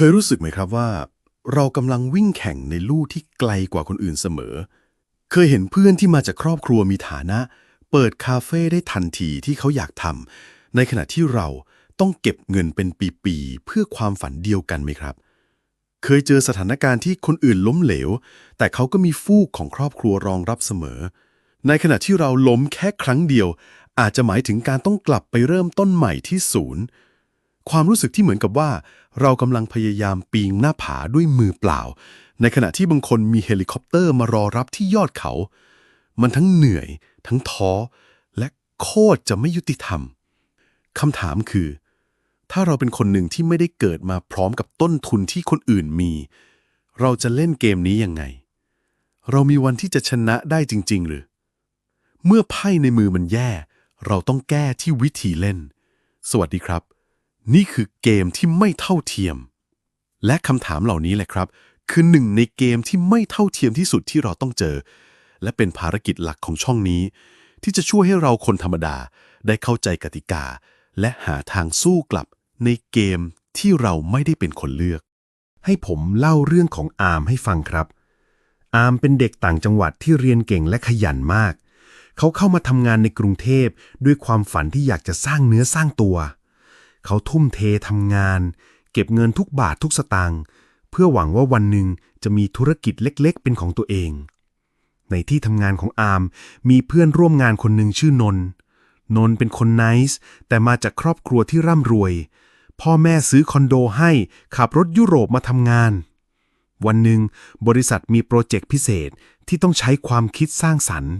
เคยรู้สึกไหมครับว่า เรากำลังวิ่งแข่งในลู่ที่ไกลกว่าคนอื่นเสมอ เคยเห็นเพื่อนที่มาจากครอบครัวมีฐานะ เปิดคาเฟ่ได้ทันทีที่เขาอยากทำในขณะที่เราต้องเก็บเงินเป็นปีๆเพื่อความฝันเดียวกันไหมครับ เคยเจอสถานการณ์ที่คนอื่นล้มเหลว แต่เขาก็มีฟูกของครอบครัวรองรับเสมอ ในขณะที่เราล้มแค่ครั้งเดียว อาจจะหมายถึงการต้องกลับไปเริ่มต้นใหม่ที่ศูนย์ ความรู้สึกที่เหมือนกับว่า เรากำลังพยายามปีนหน้าผาด้วยมือเปล่า ในขณะที่บางคนมีเฮลิคอปเตอร์มารอรับที่ยอดเขา มันทั้งเหนื่อย ทั้งท้อ และโคตรจะไม่ยุติธรรมคำถามคือ ถ้าเราเป็นคนหนึ่งที่ไม่ได้เกิดมาพร้อมกับต้นทุนที่คนอื่นมี เราจะเล่นเกมนี้ยังไง เรามีวันที่จะชนะได้จริง ๆ หรือ เมื่อไพ่ในมือมันแย่ เราต้องแก้ที่วิธีเล่น สวัสดีครับ นี่คือเกมที่ไม่เท่าเทียม และคำถามเหล่านี้แหละครับ คือหนึ่งในเกมที่ไม่เท่าเทียมที่สุดที่เราต้องเจอ และเป็นภารกิจหลักของช่องนี้ ที่จะช่วยให้เราคนธรรมดาได้เข้าใจกติกา และหาทางสู้กลับในเกมที่เราไม่ได้เป็นคนเลือก ให้ผมเล่าเรื่องของอาร์มให้ฟังครับ อาร์มเป็นเด็กต่างจังหวัดที่เรียนเก่งและขยันมาก เขาเข้ามาทำงานในกรุงเทพด้วยความฝันที่อยากจะสร้างเนื้อสร้างตัว เขาทุ่มเททำงาน เก็บเงินทุกบาททุกสตางค์เพื่อหวังว่าวันหนึ่งจะมีธุรกิจเล็กๆ เป็นของตัวเอง ในที่ทำงานของอาร์มมีเพื่อนร่วมงานคนหนึ่งชื่อนนท์นนท์เป็นคนไนส์แต่มาจากครอบครัวที่ร่ำรวย พ่อแม่ซื้อคอนโดให้ขับรถยุโรปมาทำงาน วันหนึ่งบริษัทมีโปรเจกต์พิเศษที่ต้องใช้ความคิดสร้างสรรค์